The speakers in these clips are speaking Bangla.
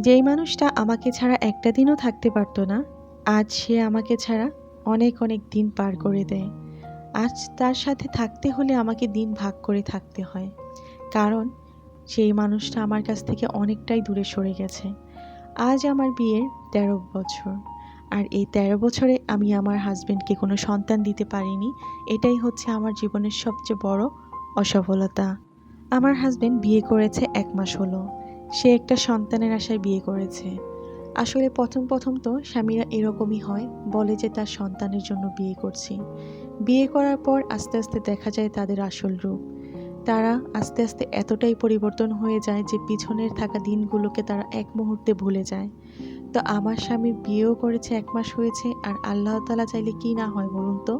যেই মানুষটা আমাকে ছাড়া একটা দিনও থাকতে পারতো না, আজ সে আমাকে ছাড়া অনেক অনেক দিন পার করে দেয়। আজ তার সাথে থাকতে হলে আমাকে দিন ভাগ করে থাকতে হয়। কারণ সেই মানুষটা আমার কাছ থেকে অনেকটাই দূরে সরে গেছে। আজ আমার বিয়ের তেরো বছর। আর এই তেরো বছরে আমি আমার হাজব্যান্ডকে কোনো সন্তান দিতে পারিনি, এটাই হচ্ছে আমার জীবনের সবচেয়ে বড় অসফলতা। আমার হাজবেন্ড বিয়ে করেছে এক মাস হলো। সে একটা সন্তানের আশায় বিয়ে করেছে। আসলে প্রথম প্রথম তো স্বামীরা এরকমই হয়, বলে যে তার সন্তানের জন্য বিয়ে করছি। বিয়ে করার পর আস্তে আস্তে দেখা যায় তাদের আসল রূপ। তারা আস্তে আস্তে এতটাই পরিবর্তন হয়ে যায় যে পিছনের থাকা দিনগুলোকে তারা এক মুহূর্তে ভুলে যায়। তো আমার স্বামী বিয়েও করেছে এক মাস হয়েছে, আর আল্লাহ তালা চাইলে কি না হয় বলুন তো?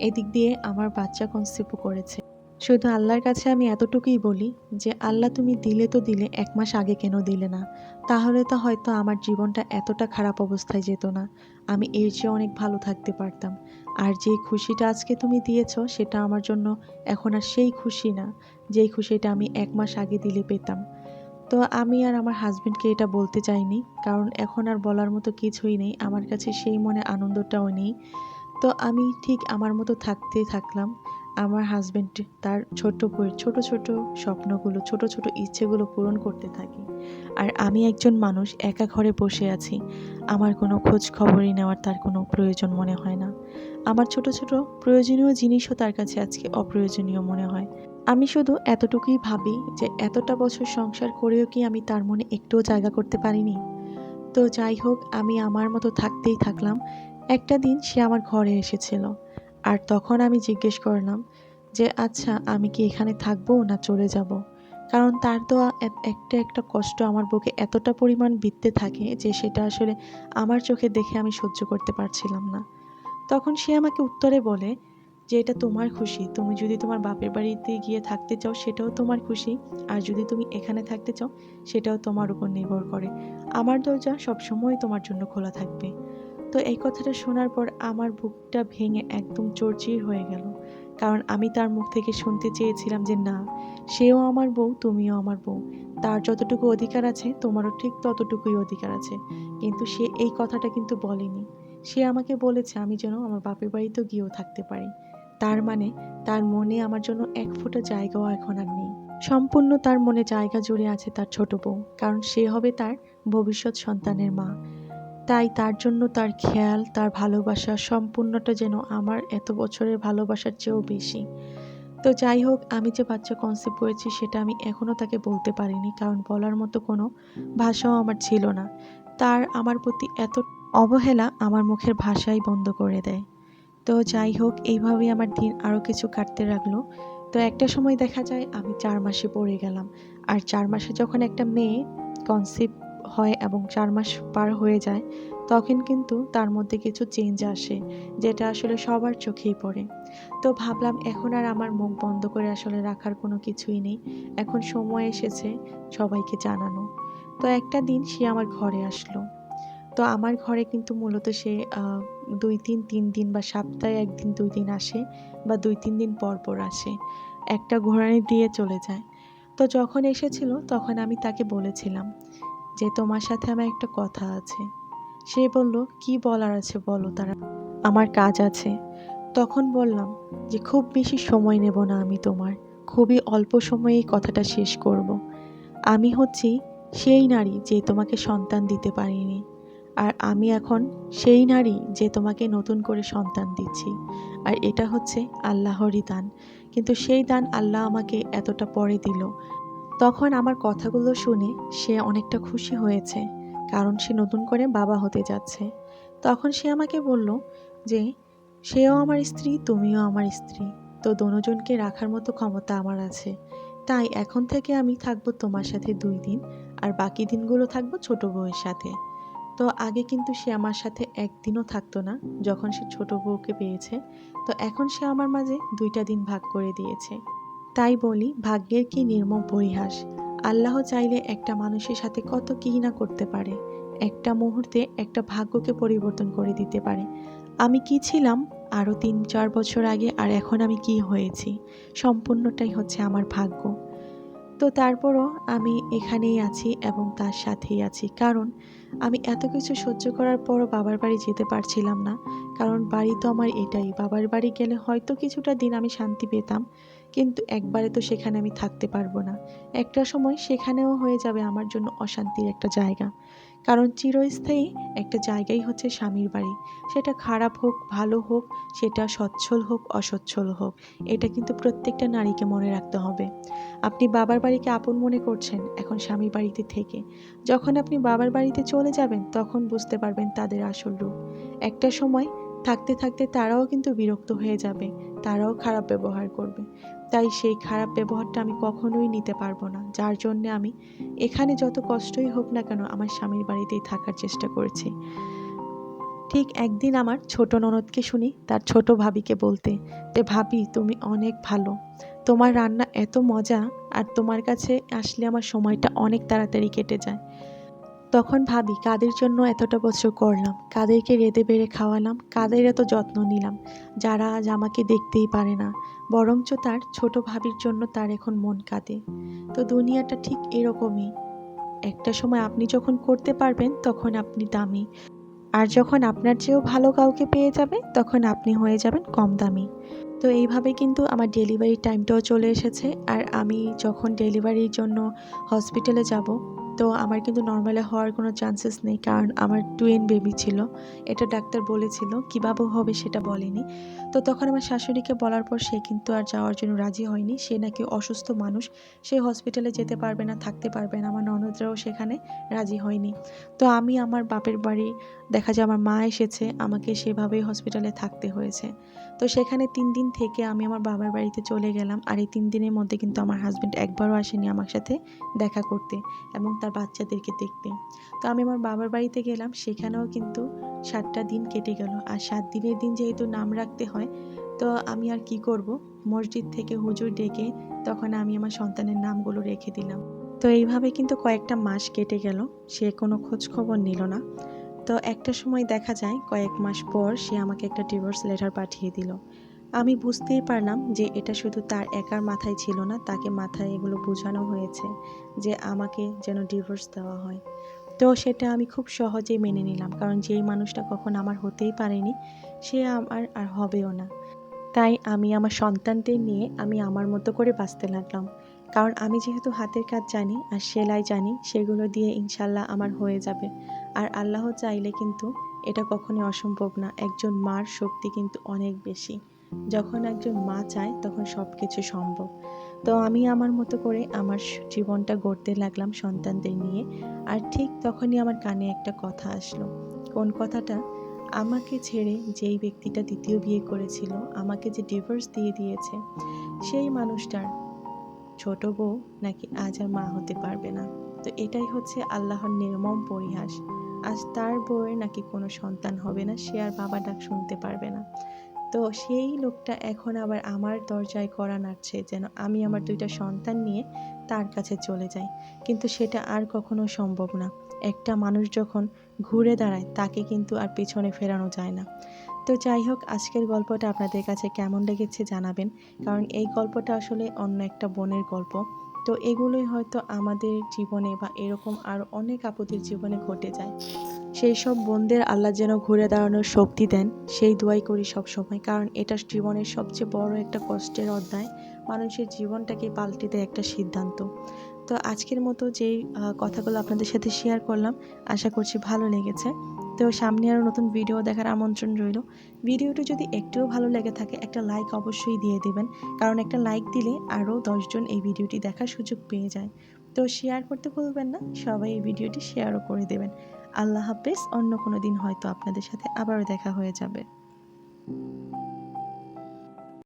এদিক দিয়ে আমার বাচ্চা কনসিভও করেছে। শুধু আল্লাহর কাছে আমি এতটুকুই বলি যে, আল্লাহ তুমি দিলে তো দিলে, এক মাস আগে কেন দিলে না? তাহলে তো হয়তো আমার জীবনটা এতটা খারাপ অবস্থায় যেত না। আমি এর চেয়ে অনেক ভালো থাকতে পারতাম। আর যেই খুশিটা আজকে তুমি দিয়েছ, সেটা আমার জন্য এখন আর সেই খুশি না, যেই খুশিটা আমি এক মাস আগে দিলে পেতাম। তো আমি আর আমার হাজবেন্ডকে এটা বলতে চাইনি, কারণ এখন আর বলার মতো কিছুই নেই। আমার কাছে সেই মনে আনন্দটাও নেই। তো আমি ঠিক আমার মতো থাকতেই থাকলাম। আমার হাজব্যান্ড তার ছোট্ট বইয়ের ছোট ছোট স্বপ্নগুলো, ছোট ছোট ইচ্ছেগুলো পূরণ করতে থাকে। আর আমি একজন মানুষ, একা ঘরে বসে আছি। আমার কোনো খোঁজ খবরই নেওয়ার তার কোনো প্রয়োজন মনে হয় না। আমার ছোট ছোট প্রয়োজনীয় জিনিসও তার কাছে আজকে অপ্রয়োজনীয় মনে হয়। আমি শুধু এতটুকুই ভাবি যে এতটা বছর সংসার করেও কি আমি তার মনে একটুও জায়গা করতে পারিনি? তো যাই হোক, আমি আমার মতো থাকতেই থাকলাম। একটা দিন সে আমার ঘরে এসেছিল। আর তখন আমি জিজ্ঞেস করলাম যে আচ্ছা আমি কি এখানে থাকব না চলে যাব? কারণ তার তো একটা একটা কষ্ট আমার বুকে এতটা পরিমাণ বিততে থাকে যে, সেটা আসলে আমার চোখে দেখে আমি সহ্য করতে পারছিলাম না। তখন সে আমাকে উত্তরে বলে যে, এটা তোমার খুশি। তুমি যদি তোমার বাপের বাড়িতে গিয়ে থাকতে চাও, সেটাও তোমার খুশি। আর যদি তুমি এখানে থাকতে চাও, সেটাও তোমার উপর নির্ভর করে। আমার দরজা সবসময় তোমার জন্য খোলা থাকবে। তো এই কথাটা শোনার পর আমার বুকটা ভেঙে একদম চরচির হয়ে গেল। কারণ আমি তার মুখ থেকে শুনতে চেয়েছিলাম যে, না, সেও আমার বউ, তুমিও আমার বউ। তার যতটুকু অধিকার আছে, তোমারও ঠিক ততটুকুই অধিকার আছে। কিন্তু সে এই কথাটা কিন্তু বলেনি। সে আমাকে বলেছে, আমি যেন আমার বাপের বাড়িতেও গিয়েও থাকতে পারি। তার মানে তার মনে আমার জন্য এক ফোঁটা জায়গাও এখন আর নেই। সম্পূর্ণ তার মনে জায়গা জুড়ে আছে তার ছোট বউ, কারণ সে হবে তার ভবিষ্যৎ সন্তানের মা। তাই তার জন্য তার খেয়াল, তার ভালোবাসা সম্পূর্ণটা যেন আমার এত বছরের ভালোবাসার চেয়েও বেশি। তো যাই হোক, আমি যে বাচ্চা কনসেপ্ট করেছি সেটা আমি এখনও তাকে বলতে পারিনি, কারণ বলার মতো কোনো ভাষাও আমার ছিল না। তার আমার প্রতি এত অবহেলা আমার মুখের ভাষাই বন্ধ করে দেয়। তো যাই হোক, এইভাবেই আমার দিন আরও কিছু কাটতে লাগল। তো একটা সময় দেখা যায় আমি চার মাসে পড়ে গেলাম। আর চার মাসে যখন একটা মেয়ে কনসেপ্ট হয় এবং চার মাস পার হয়ে যায়, তখন কিন্তু তার মধ্যে কিছু চেঞ্জ আসে, যেটা আসলে সবার চোখেই পড়ে। তো ভাবলাম এখন আর আমার মুখ বন্ধ করে আসলে রাখার কোনো কিছুই নেই। এখন সময় এসেছে সবাইকে জানানো। তো একটা দিন সে আমার ঘরে আসলো। তো আমার ঘরে কিন্তু মূলত সে দুই তিন তিন দিন বা সপ্তাহে একদিন, দুই দিন আসে বা দুই, তিন দিন পর পর আসে। একটা ঘোরানি দিয়ে চলে যায়। তো যখন এসেছিল তখন আমি তাকে বলেছিলাম যে তোমার সাথে আমার একটা কথা আছে। সে বলল, কি বলার আছে বলো তারা? আমার কাজ আছে। তখন বললাম যে, খুব বেশি সময় নেব না আমি তোমার। খুবই অল্প সময়েই কথাটা শেষ করব। আমি হচ্ছি সেই নারী যে তোমাকে সন্তান দিতে পারিনি। আর আমি এখন সেই নারী যে তোমাকে নতুন করে সন্তান দিচ্ছি। আর এটা হচ্ছে আল্লাহরই দান। কিন্তু সেই দান আল্লাহ আমাকে এতটা পরে দিল তখন আমার কথাগুলো শুনে সে অনেকটা খুশি হয়েছে, কারণ সে নতুন করে বাবা হতে যাচ্ছে। তখন সে আমাকে বলল যে, সেও আমার স্ত্রী, তুমিও আমার স্ত্রী। তো দোনোজনকে রাখার মতো ক্ষমতা আমার আছে। তাই এখন থেকে আমি থাকব তোমার সাথে দুই দিন, আর বাকি দিনগুলো থাকব ছোট বউয়ের সাথে। তো আগে কিন্তু সে আমার সাথে একদিনও থাকতো না, যখন সে ছোট বউকে পেয়েছে। তো এখন সে আমার মাঝে দুইটা দিন ভাগ করে দিয়েছে। তাই বলি, ভাগ্যের কি নির্মম পরিহাস। আল্লাহ চাইলে একটা মানুষের সাথে কত কি না করতে পারে। একটা মুহূর্তে একটা ভাগ্যকে পরিবর্তন করে দিতে পারে। আমি কি ছিলাম? আরও তিন, চার বছর আগে আর এখন আমি কি হয়েছি? সম্পূর্ণটাই হচ্ছে আমার ভাগ্য। তো তারপরও আমি এখানেই আছি এবং তার সাথেই আছি। কারণ আমি এত কিছু সহ্য করার পরও বাবার বাড়ি যেতে পারছিলাম না। কারণ বাড়ি তো আমার এটাই, বাবার বাড়ি গেলে হয়তো কিছুটা দিন আমি শান্তি পেতাম। কিন্তু একবারে তো সেখানে আমি থাকতে পারব না। একটা সময় সেখানেও হয়ে যাবে আমার জন্য অশান্তির একটা জায়গা। কারণ চিরস্থায়ী একটা জায়গাই হচ্ছে স্বামীর বাড়ি। সেটা খারাপ হোক, ভালো হোক, সেটা সচ্ছল হোক, অসচ্ছল হোক, এটা কিন্তু প্রত্যেকটা নারীকে মনে রাখতে হবে। আপনি বাবার বাড়িকে আপন মনে করছেন, এখন স্বামীর বাড়িতে থেকে। যখন আপনি বাবার বাড়িতে চলে যাবেন, তখন বুঝতে পারবেন তাদের আসল রূপ। একটা সময় থাকতে থাকতে তারাও কিন্তু বিরক্ত হয়ে যাবে, তারাও খারাপ ব্যবহার করবে। তাই সেই খারাপ ব্যবহারটা আমি কখনোই নিতে পারব না, যার জন্য আমি এখানে যত কষ্টই হোক না কেন আমার স্বামীর বাড়িতেই থাকার চেষ্টা করেছি। ঠিক একদিন আমার ছোট ননদকে শুনি, তার ছোট ভাবিকে বলতে যে ভাবি, তুমি অনেক ভালো। তোমার রান্না এত মজা, আর তোমার কাছে আসলে আমার সময়টা অনেক তাড়াতাড়ি কেটে যায়। তখন ভাবি, কাদের জন্য এতটা বছর করলাম? কাদেরকে রেঁধে বেড়ে খাওয়ালাম? কাদের এত যত্ন নিলাম? যারা আজ আমাকে দেখতেই পারে না। বরঞ্চ তার ছোট ভাবির জন্য তার এখন মন কাঁদে। তো দুনিয়াটা ঠিক এরকমই। একটা সময় আপনি যখন করতে পারবেন, তখন আপনি দামি। আর যখন আপনার চেয়েও ভালো কাউকে পেয়ে যাবে, তখন আপনি হয়ে যাবেন কম দামি। তো এইভাবে কিন্তু আমার ডেলিভারি টাইমটাও চলে এসেছে। আর আমি যখন ডেলিভারির জন্য হসপিটালে যাব তো আমার কিন্তু নর্মালে হওয়ার কোনো চান্সেস নেই, কারণ আমার টুয়েন বেবি ছিল। এটা ডাক্তার বলেছিল, কীভাবে হবে সেটা বলেনি। তো তখন আমার শাশুড়িকে বলার পর সে কিন্তু আর যাওয়ার জন্য রাজি হয়নি। সে নাকি অসুস্থ মানুষ, সে হসপিটালে যেতে পারবে না, থাকতে পারবে না। আমার ননদরাও সেখানে রাজি হয়নি। তো আমি আমার বাপের বাড়ি, দেখা যায় আমার মা এসেছে, আমাকে সেভাবেই হসপিটালে থাকতে হয়েছে। তো সেখানে তিন দিন থেকে আমি আমার বাবার বাড়িতে চলে গেলাম। আর এই তিন দিনের মধ্যে কিন্তু আমার হাজব্যান্ড একবারও আসেনি আমার সাথে দেখা করতে। এবং তার বাচ্চাদেরকে দেখতে তো আমি আমার বাবার বাড়িতে গেলাম, সেখানেও কিন্তু সাতটা দিন কেটে গেল। আর সাত দিনের দিন যেহেতু নাম রাখতে হয়, তো আমি আর কি করব? মসজিদ থেকে হুজুর ডেকে তখন আমি আমার সন্তানের নামগুলো রেখে দিলাম। তো এইভাবে কিন্তু কয়েকটা মাস কেটে গেল, সে কোনো খোঁজ খবর নিল না। তো একটা সময় দেখা যায়, কয়েক মাস পর সে আমাকে একটা ডিভোর্স লেটার পাঠিয়ে দিল। আমি বুঝতেই পারলাম যে এটা শুধু তার একার মাথায় ছিল না, তাকে মাথায় এগুলো বোঝানো হয়েছে যে আমাকে যেন ডিভোর্স দেওয়া হয়। তো সেটা আমি খুব সহজেই মেনে নিলাম, কারণ যেই মানুষটা কখন আমার হতেই পারেনি, সে আমার আর হবেও না। তাই আমি আমার সন্তানদের নিয়ে আমি আমার মতো করে বাঁচতে লাগলাম। কারণ আমি যেহেতু হাতের কাজ জানি আর সেলাই জানি, সেগুলো দিয়ে ইনশাল্লাহ আমার হয়ে যাবে। আর আল্লাহ চাইলে কিন্তু এটা কখনোই অসম্ভব না, একজন মার শক্তি কিন্তু অনেক বেশি। যখন একজন মা চায়, তখন সব কিছু সম্ভব। তো আমি আমার মতো করে আমার জীবনটা গড়তে লাগলাম সন্তানদের নিয়ে। আর ঠিক তখনই আমার কানে একটা কথা আসলো। কোন কথাটা? আমাকে ছেড়ে যেই ব্যক্তিটা দ্বিতীয় বিয়ে করেছিল, আমাকে যে ডিভোর্স দিয়ে দিয়েছে, সেই মানুষটার ছোট বউ নাকি আজ আর মা হতে পারবে না। তো এটাই হচ্ছে আল্লাহর নির্মম পরিহাস। আজ তার বউয়ের নাকি কোনো সন্তান হবে না, সে আর বাবা ডাক শুনতে পারবে না। তো সেই লোকটা এখন আবার আমার দরজায় করা নাড়ছে যেন আমি আমার দুইটা সন্তান নিয়ে তার কাছে চলে যাই। কিন্তু সেটা আর কখনো সম্ভব না। একটা মানুষ যখন ঘুরে দাঁড়ায়, তাকে কিন্তু আর পিছনে ফেরানো যায় না। তো যাই হোক, আজকের গল্পটা আপনাদের কাছে কেমন লেগেছে জানাবেন। কারণ এই গল্পটা আসলে অন্য একটা বোনের গল্প। তো এগুলোই হয়তো আমাদের জীবনে বা এরকম আরও অনেক আপুদের জীবনে ঘটে যায়। সেই সব বোনদের আল্লাহ যেন ঘুরে দাঁড়ানোর শক্তি দেন, সেই দোয়াই করি সব সময় কারণ এটা জীবনের সবচেয়ে বড় একটা কষ্টের অধ্যায়। মানুষের জীবনটাকে পাল্টে দেয় একটা সিদ্ধান্ত। তো আজকের মতো যেই কথাগুলো আপনাদের সাথে শেয়ার করলাম, আশা করছি ভালো লেগেছে। তো সামনে আরও নতুন ভিডিও দেখার আমন্ত্রণ রইল। ভিডিওটি যদি একটুও ভালো লেগে থাকে, একটা লাইক অবশ্যই দিয়ে দেবেন। কারণ একটা লাইক দিলে আরও দশজন এই ভিডিওটি দেখার সুযোগ পেয়ে যায়। তো শেয়ার করতে ভুলবেন না, সবাই এই ভিডিওটি শেয়ারও করে দেবেন। আল্লাহ হাফেজ অন্য কোনো দিন হয়তো আপনাদের সাথে আবারও দেখা হয়ে যাবে।